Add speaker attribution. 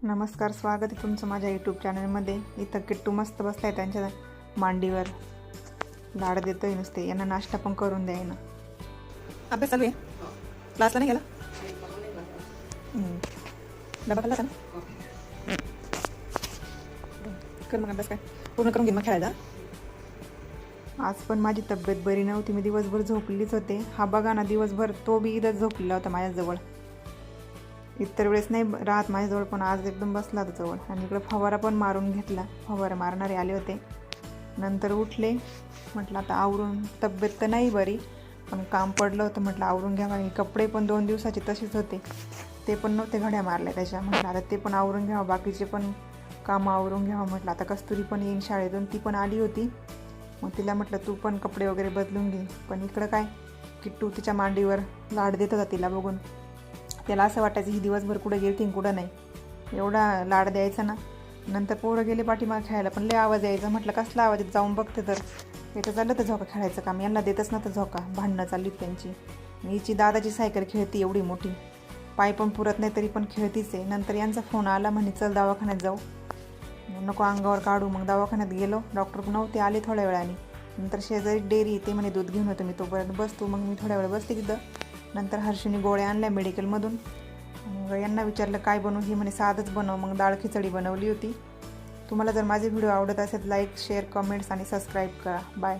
Speaker 1: नमस्कार स्वागत आहे तुमचं माझ्या यूट्यूब चॅनलमध्ये इथं किट्टू मस्त बसलाय त्यांच्या मांडीवर. लाड देतोय नुसते. यांना नाश्ता पण करून द्याय ना
Speaker 2: अभ्यास चालू आहे? क्लासला नाही गेला? डबा खाल्ला का ना? कर मग अभ्यास काय? पूर्ण करून घे मग खेळायला.
Speaker 1: आज पण माझी तब्येत बरी नव्हती. मी दिवसभर झोपलेलीच होते. हा बघा ना दिवसभर तो बी इथंच झोपलेला होता माझ्याजवळ. इतर वेळेस नाही राहत माझ्याजवळ पण आज एकदम बसला होता जवळ. आणि इकडं फवारा पण मारून घेतला. फवारा मारणारे आले होते. नंतर उठले. म्हटलं आता आवरून तब्येत तर नाही बरी पण काम पडलं होतं. म्हटलं आवरून घ्यावा. आणि कपडे पण दोन दिवसाचे तसेच होते. ते पण नव्हते घड्या मारल्या त्याच्या. म्हटलं आता ते पण आवरून घ्यावं. बाकीचे पण कामं आवरून घ्यावं. म्हटलं आता कस्तुरी पण येईन शाळेतून. ती पण आली होती. मग तिला म्हटलं तू पण कपडे वगैरे बदलून घे. पण इकडं काय? किट्टू तिच्या मांडीवर लाड देत होता तिला बघून. त्याला असं वाटायचं ही दिवसभर कुठं गेली कुठं नाही. एवढा लाड द्यायचा ना. नंतर पोरं गेले पाठीमाग खेळायला पण लय आवाज यायचा. म्हटलं कसला आवाज येत जाऊन बघते तर. इथं चाललं तर झोका खेळायचं काम. यांना देतच ना तर झोका. भांडणं चालली त्यांची. हिची दादाची सायकल खेळती एवढी मोठी. पाय पण पुरत नाही तरी पण खेळतीच आहे. नंतर यांचा फोन आला म्हणे चल दवाखान्यात जाऊ. नको अंगावर काढू. मग दवाखान्यात गेलो. डॉक्टर नव्हते आले थोड्या वेळाने. नंतर शेजारी डेअरी ते म्हणे दूध घेऊन येतो मी तोपर्यंत. बसतो मग मी थोड्या वेळ बसते तिथं. नंतर हर्षीने गोळ्या आणल्या मेडिकलमधून. मग यांना विचारलं काय बनवू? ही म्हणे साधंच बनव. मग डाळ खिचडी बनवली होती. तुम्हाला जर माझे व्हिडिओ आवडत असेल लाईक शेअर कमेंट्स आणि सबस्क्राईब करा. बाय.